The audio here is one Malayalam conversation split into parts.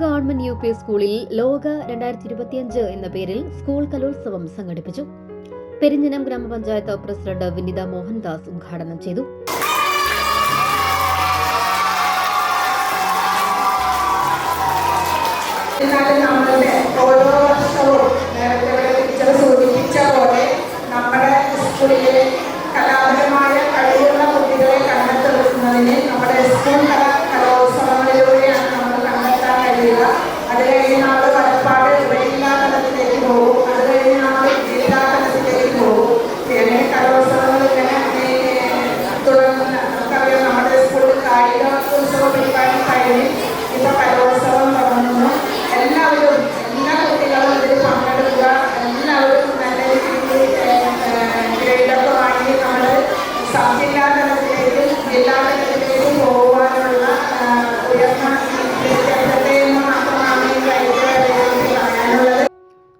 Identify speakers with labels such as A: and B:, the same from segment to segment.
A: ഗവൺമെന്റ് യു പി സ്കൂളിൽ ലോക രണ്ടായിരത്തി ഇരുപത്തിയഞ്ച് എന്ന പേരിൽ സ്കൂൾ കലോത്സവം സംഘടിപ്പിച്ചു. പെരിഞ്ഞനം ഗ്രാമപഞ്ചായത്ത് പ്രസിഡന്റ് വിനിത മോഹൻദാസ് ഉദ്ഘാടനം ചെയ്തു.
B: ഓരോ കലാപരമായ കഴിവുള്ള കുട്ടികളെ കണ്ടെത്തുന്നതിന് നമ്മുടെ school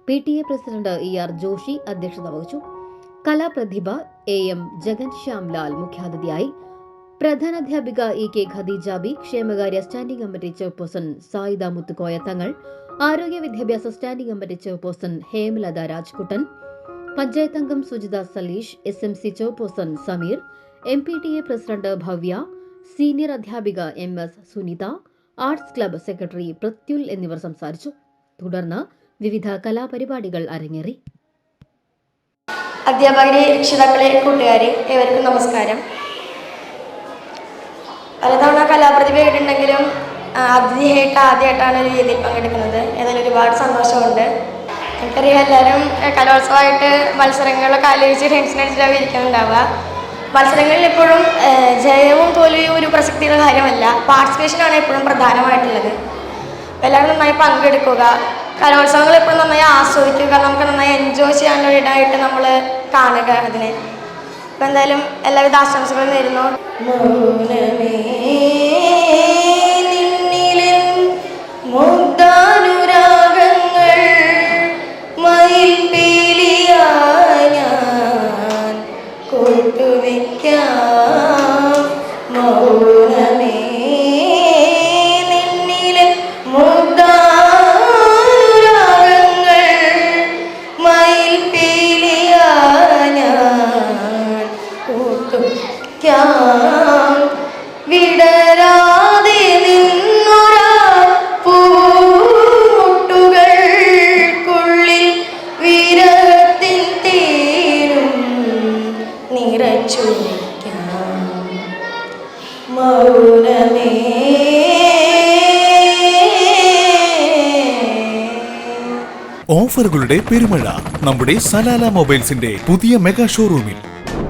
A: P T A president E R Joshi അധ്യക്ഷത വഹിച്ചു. കലാപ്രതിഭ എ എം ജഗൻ ശ്യാംലാൽ മുഖ്യാതിഥിയായി. പ്രധാനാധ്യാപിക ഇ കെ ഖദീജ ബി ക്ഷേമകാര്യ standing committee chairperson Sayida Muthukoya Thangal ആരോഗ്യ വിദ്യാഭ്യാസ standing committee chairperson Hemalatha Rajkuttan panchayat അംഗം Sujitha Saleesh S M C chairperson Sameer M P T A president Bhavya senior അധ്യാപിക M S Sunitha arts club secretary Prathyul എന്നിവർ സംസാരിച്ചു. തുടർന്ന് വിവിധ കലാപരിപാടികൾ അരങ്ങേറി.
C: അധ്യാപകരെ രക്ഷിതാക്കളെ കൂട്ടുകാരെ ഏവർക്കും നമസ്കാരം. പലതവണ കലാപ്രതിഭ കേട്ടിട്ടുണ്ടെങ്കിലും അതിഥിയായിട്ട് ആദ്യമായിട്ടാണ് ഒരു രീതിയിൽ പങ്കെടുക്കുന്നത്. ഏതായാലും ഒരുപാട് സന്തോഷമുണ്ട്. എനിക്കറിയാം എല്ലാവരും കലോത്സവമായിട്ട് മത്സരങ്ങളൊക്കെ ആലോചിച്ച് ടെൻഷൻ അടിച്ചിട്ടാണ് ഇരിക്കുന്നുണ്ടാവുക. മത്സരങ്ങളിൽ എപ്പോഴും ജയവും തോൽവിയും ഒരു പ്രസക്തിയുള്ള കാര്യമല്ല. പാർട്ടിസിപ്പേഷനാണ് എപ്പോഴും പ്രധാനമായിട്ടുള്ളത്. എല്ലാവരും നന്നായി പങ്കെടുക്കുക. കലോത്സവങ്ങൾ എപ്പോഴും നന്നായി ആസ്വദിക്കുക നമുക്ക് നന്നായി എൻജോയ് ചെയ്യാനുള്ള ഇടമായിട്ട് നമ്മൾ കാണുക അതിനെ. അപ്പം എന്തായാലും എല്ലാവിധ ആശംസകളും നേരുന്നു. മുഗ്ധാനുരാഗങ്ങൾ
D: ഓഫറുകളുടെ പെരുമഴ നമ്മുടെ സലാല മൊബൈൽസിന്റെ പുതിയ മെഗാ ഷോറൂമിൽ.